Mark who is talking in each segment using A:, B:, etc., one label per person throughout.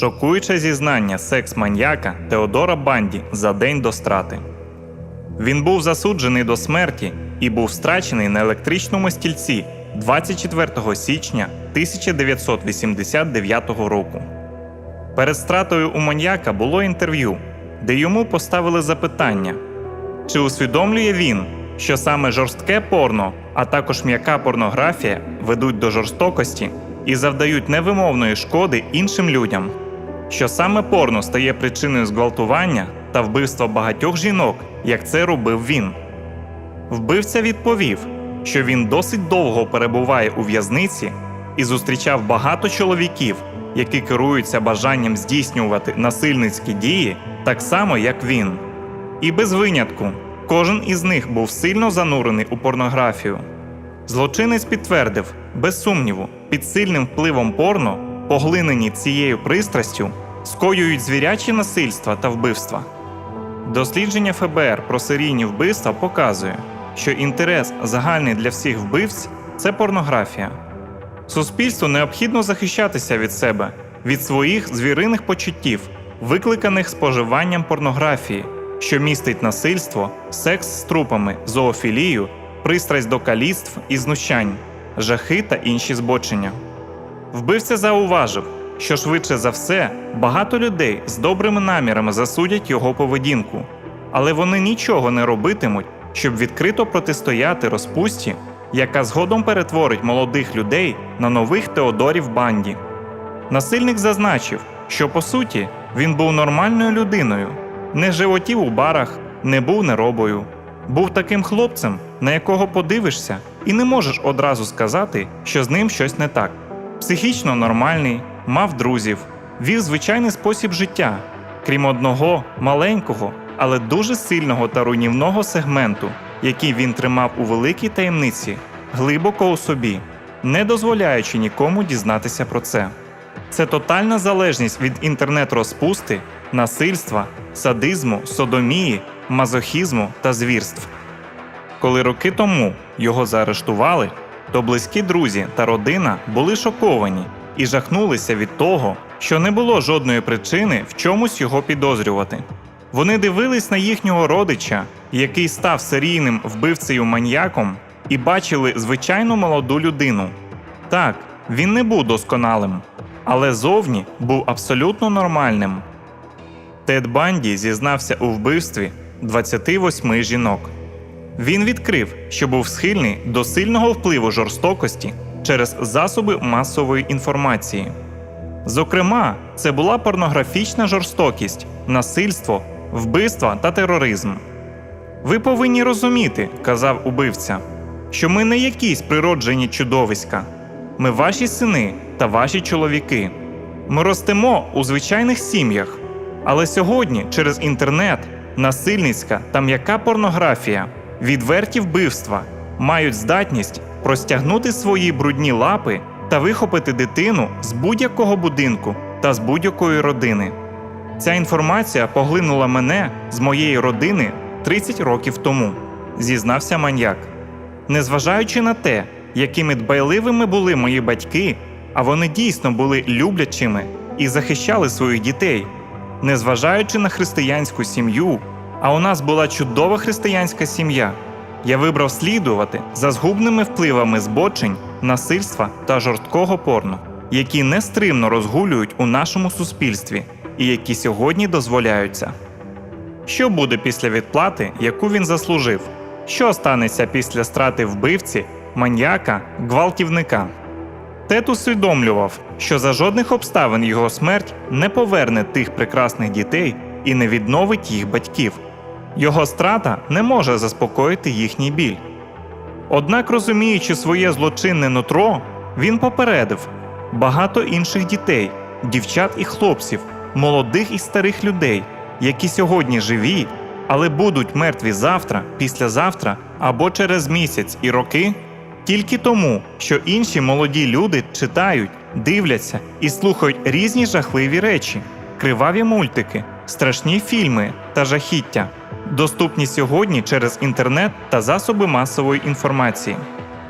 A: Шокуюче зізнання секс-маньяка Теодора Банді за день до страти. Він був засуджений до смерті і був страчений на електричному стільці 24 січня 1989 року. Перед стратою у маньяка було інтерв'ю, де йому поставили запитання, чи усвідомлює він, що саме жорстке порно, а також м'яка порнографія ведуть до жорстокості і завдають невимовної шкоди іншим людям, що саме порно стає причиною зґвалтування та вбивства багатьох жінок, як це робив він. Вбивця відповів, що він досить довго перебуває у в'язниці і зустрічав багато чоловіків, які керуються бажанням здійснювати насильницькі дії так само, як він. І без винятку, кожен із них був сильно занурений у порнографію. Злочинець підтвердив, без сумніву, під сильним впливом порно, поглинені цією пристрастю, скоюють звірячі насильства та вбивства. Дослідження ФБР про серійні вбивства показує, що інтерес загальний для всіх вбивць це порнографія. Суспільству необхідно захищатися від себе, від своїх звіриних почуттів, викликаних споживанням порнографії, що містить насильство, секс з трупами, зоофілію, пристрасть до каліцтв і знущань, жахи та інші збочення. Вбивця зауважив, що швидше за все багато людей з добрими намірами засудять його поведінку, але вони нічого не робитимуть, щоб відкрито протистояти розпусті, яка згодом перетворить молодих людей на нових Теодорів банді. Насильник зазначив, що по суті він був нормальною людиною, не животів у барах, не був неробою. Був таким хлопцем, на якого подивишся, і не можеш одразу сказати, що з ним щось не так. Психічно нормальний, мав друзів, вів звичайний спосіб життя, крім одного маленького, але дуже сильного та руйнівного сегменту, який він тримав у великій таємниці, глибоко у собі, не дозволяючи нікому дізнатися про це. Це тотальна залежність від інтернет-розпусти, насильства, садизму, содомії, мазохізму та звірств. Коли роки тому його заарештували, то близькі друзі та родина були шоковані і жахнулися від того, що не було жодної причини в чомусь його підозрювати. Вони дивились на їхнього родича, який став серійним вбивцею маньяком, і бачили звичайну молоду людину. Так, він не був досконалим, але зовні був абсолютно нормальним. Тед Банді зізнався у вбивстві 28 жінок. Він відкрив, що був схильний до сильного впливу жорстокості через засоби масової інформації. Зокрема, це була порнографічна жорстокість, насильство, вбивства та тероризм. Ви повинні розуміти, казав убивця, що ми не якісь природжені чудовиська. Ми ваші сини та ваші чоловіки. Ми ростемо у звичайних сім'ях. Але сьогодні через інтернет, насильницька та м'яка порнографія, відверті вбивства мають здатність простягнути свої брудні лапи та вихопити дитину з будь-якого будинку та з будь-якої родини. Ця інформація поглинула мене з моєї родини 30 років тому, зізнався маньяк. Незважаючи на те, якими дбайливими були мої батьки, а вони дійсно були люблячими і захищали своїх дітей, незважаючи на християнську сім'ю, а у нас була чудова християнська сім'я. Я вибрав слідувати за згубними впливами збочень, насильства та жорсткого порно, які нестримно розгулюють у нашому суспільстві і які сьогодні дозволяються. Що буде після відплати, яку він заслужив? Що станеться після страти вбивці, маньяка, гвалтівника? Тед усвідомлював, що за жодних обставин його смерть не поверне тих прекрасних дітей і не відновить їх батьків. Його страта не може заспокоїти їхній біль. Однак, розуміючи своє злочинне нутро, він попередив багато інших дітей, дівчат і хлопців, молодих і старих людей, які сьогодні живі, але будуть мертві завтра, післязавтра або через місяць і роки, тільки тому, що інші молоді люди читають, дивляться і слухають різні жахливі речі, криваві мультики, страшні фільми та жахіття, доступні сьогодні через інтернет та засоби масової інформації.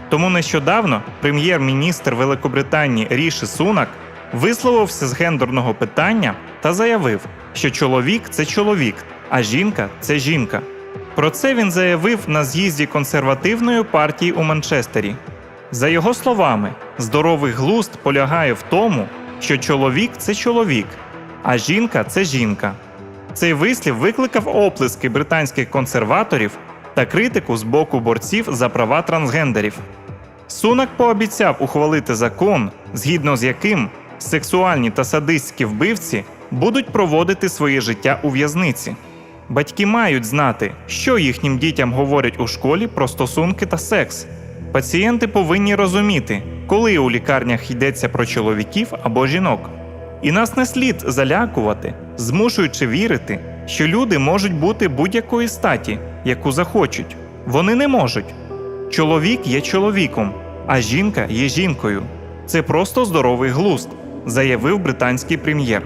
A: Тому нещодавно прем'єр-міністр Великобританії Ріші Сунак висловився з гендерного питання та заявив, що чоловік це чоловік, а жінка це жінка. Про це він заявив на з'їзді консервативної партії у Манчестері. За його словами, здоровий глузд полягає в тому, що чоловік це чоловік, а жінка це жінка. Цей вислів викликав оплески британських консерваторів та критику з боку борців за права трансгендерів. Сунак пообіцяв ухвалити закон, згідно з яким сексуальні та садистські вбивці будуть проводити своє життя у в'язниці. Батьки мають знати, що їхнім дітям говорять у школі про стосунки та секс. Пацієнти повинні розуміти, коли у лікарнях йдеться про чоловіків або жінок. І нас не слід залякувати, змушуючи вірити, що люди можуть бути будь-якої статі, яку захочуть. Вони не можуть. Чоловік є чоловіком, а жінка є жінкою. Це просто здоровий глузд, заявив британський прем'єр.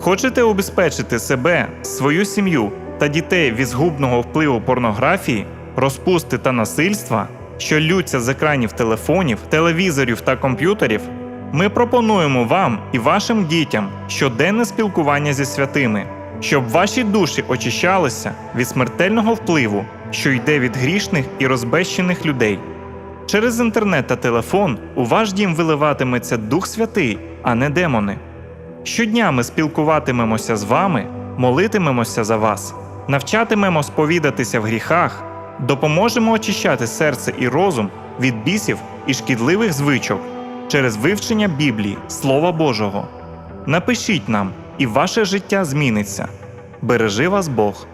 A: Хочете убезпечити себе, свою сім'ю та дітей від згубного впливу порнографії, розпусти та насильства, що лються з екранів телефонів, телевізорів та комп'ютерів? Ми пропонуємо вам і вашим дітям щоденне спілкування зі святими, щоб ваші душі очищалися від смертельного впливу, що йде від грішних і розбещених людей. Через інтернет та телефон у ваш дім виливатиметься Дух Святий, а не демони. Щодня ми спілкуватимемося з вами, молитимемося за вас, навчатимемо сповідатися в гріхах, допоможемо очищати серце і розум від бісів і шкідливих звичок через вивчення Біблії, Слова Божого. Напишіть нам, і ваше життя зміниться. Бережи вас Бог!